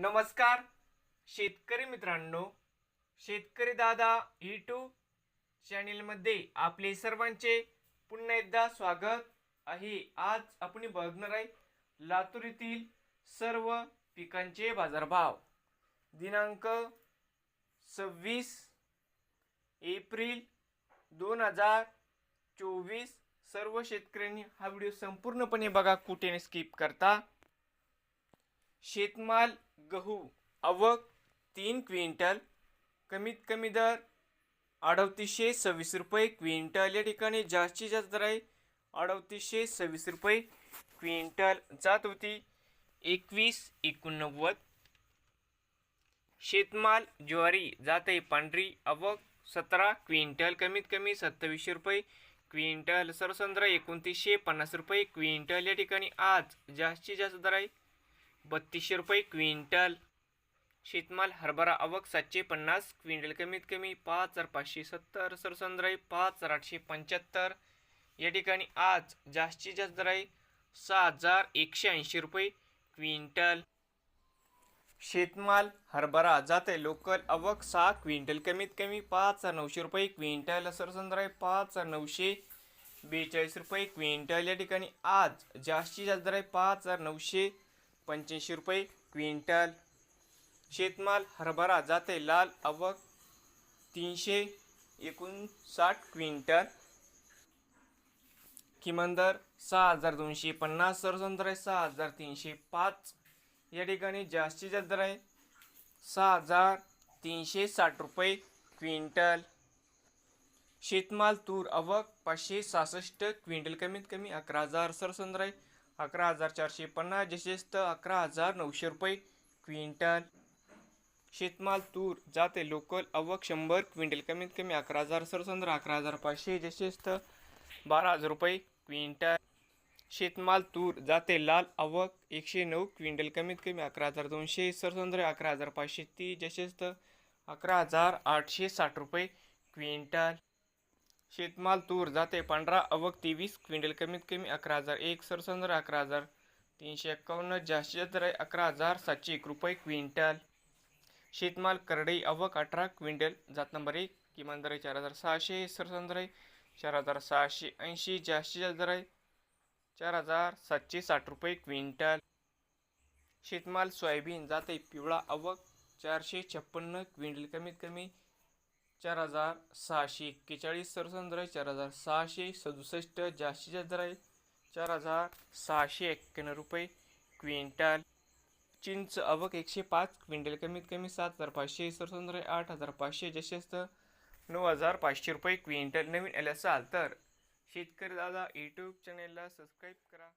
नमस्कार शेतकरी मित्रांनो शेतकरी दादा यूट्यूब चॅनेलमध्ये आपले सर्वांचे पुन्हा एकदा स्वागत आहे. आज आपण बघणार आहे लातूर येथील सर्व पिकांचे बाजारभाव. दिनांक सव्वीस एप्रिल दोन हजार चोवीस. सर्व शेतकऱ्यांनी हा व्हिडिओ संपूर्णपणे बघा कुठे स्किप करता. शेतमाल गहू आवक तीन क्विंटल कमीत कमी दर अडतीसशे सव्वीस रुपये क्विंटल. या ठिकाणी जास्तीत जास्त दर आहे अडतीसशे सव्वीस रुपये क्विंटल. जात होती एकवीस एकोणनव्वद. शेतमाल ज्वारी जात आहे पांढरी. आवक सतरा क्विंटल कमीत कमी सत्तावीसशे रुपये क्विंटल. सरसंद्र एकोणतीसशे पन्नास रुपये क्विंटल. या ठिकाणी आज जास्तीत जास्त दर आहे बत्तीसशे रुपये क्विंटल. शेतमाल हरभरा आवक सातशे पन्नास क्विंटल कमीत कमी पाच हजार पाचशे सत्तर सरसंद्राई पाच हजार आठशे पंच्याहत्तर. या ठिकाणी आज जास्तीत जास्त दर आहे सहा हजार एकशे ऐंशी रुपये क्विंटल. शेतमाल हरभरा जाते लोकल आवक सहा क्विंटल कमीत कमी पाच हजार नऊशे रुपये क्विंटल सरसंद्राई पाच हजार नऊशे बेचाळीस रुपये क्विंटल. या ठिकाणी आज जास्तीत जास्त दर आहे पाच हजार नऊशे पंच्याऐंशी रुपये क्विंटल. शेतमाल हरभरा जाते लाल आवक तीनशे एकोणसाठ क्विंटल. किमान दर सहा हजार दोनशे पन्नास सरसंद्र आहे सहा हजार तीनशे पाच. या ठिकाणी जास्तीत जास्त दर आहे सहा हजार तीनशे साठ रुपये क्विंटल. शेतमाल तूर आवक पाचशे सहासष्ट क्विंटल कमीत कमी अकरा हजार सरसंद्र आहे अकरा हजार चारशे पन्नास जशेस्त अकरा हजार नऊशे रुपये. क्विंटल. शेतमाल तूर जाते लोकल अवक शंभर क्विंटल कमीत कमी अकरा हजार सरसंद्र अकरा हजार पाचशे जशेस्त बारा हजार रुपये. क्विंटल. शेतमाल तूर जाते लाल अवक एकशे नऊ क्विंटल कमीत कमी अकरा हजार दोनशे सरसंद्र अकरा हजार पाचशे तीस जशेस्त अकरा हजार आठशे साठ रुपये. क्विंटल. शेतमाल तूर जाते पांढरा अवक तेवीस क्विंटल कमीत कमी अकरा हजार एक सरसंद्र अकरा हजार तीनशे एक्कावन्न जास्तीत जास्त दर आहे अकरा हजार सातशे एक रुपये क्विंटल. शेतमाल करडई अवक अठरा क्विंटल जात नंबर एक किमान दर आहे चार हजार सहाशे सरसंद्र आहे चार हजार सहाशे ऐंशी जास्तीत जास्त दर आहे चार हजार सातशे साठ रुपये क्विंटल. शेतमाल सोयाबीन जाते पिवळा अवक चारशे छप्पन्न क्विंटल कमीत कमी चार हजार सहाशे एक्केचाळीस सरसंद्र चार हजार सहाशे सदुसष्ट जास्तीत जास्त दर आहे चार हजार सहाशे एक्क्याण्णव रुपये क्विंटल. चिंच अवक एकशे पाच क्विंटल कमीत कमी सात हजार पाचशे सरसंद्र आठ हजार पाचशे जशेस्त नऊ हजार पाचशे रुपये क्विंटल. नवीन आले असाल तर शेतकरी दादा यूट्यूब चॅनेलला सबस्क्राईब करा.